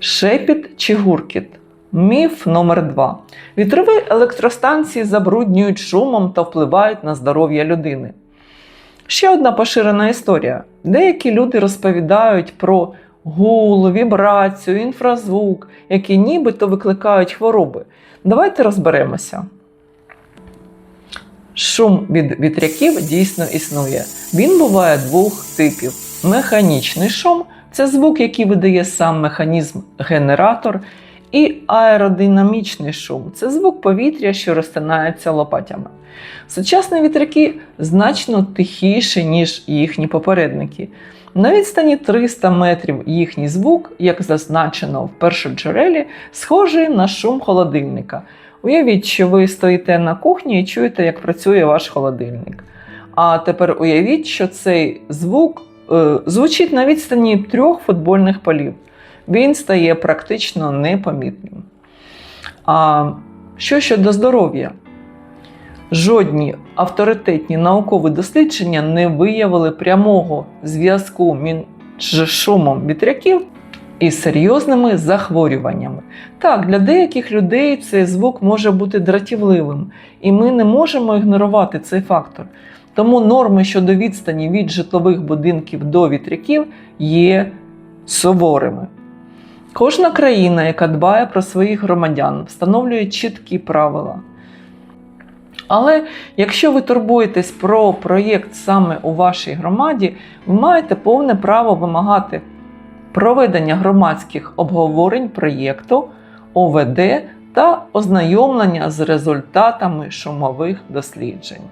Шепіт чи гуркіт? Міф номер 2 Вітрові електростанції забруднюють шумом та впливають на здоров'я людини. Ще одна поширена історія. Деякі люди розповідають про гул, вібрацію, інфразвук, які нібито викликають хвороби. Давайте розберемося. Шум від вітряків дійсно існує. Він буває двох типів: механічний шум це звук, який видає сам механізм генератор, і аеродинамічний шум це звук повітря, що розтинається лопатями. Сучасні вітряки значно тихіші, ніж їхні попередники. На відстані 300 метрів їхній звук, як зазначено в першоджерелі, схожий на шум холодильника. Уявіть, що ви стоїте на кухні і чуєте, як працює ваш холодильник. А тепер уявіть, що цей звук звучить на відстані трьох футбольних полів. Він стає практично непомітним. А що щодо здоров'я? Жодні авторитетні наукові дослідження не виявили прямого зв'язку між шумом вітряків і серйозними захворюваннями. Так, для деяких людей цей звук може бути дратівливим, і ми не можемо ігнорувати цей фактор. Тому норми щодо відстані від житлових будинків до вітряків є суворими. Кожна країна, яка дбає про своїх громадян, встановлює чіткі правила. Але якщо ви турбуєтесь про проєкт саме у вашій громаді, ви маєте повне право вимагати проведення громадських обговорень проєкту ОВД та ознайомлення з результатами шумових досліджень.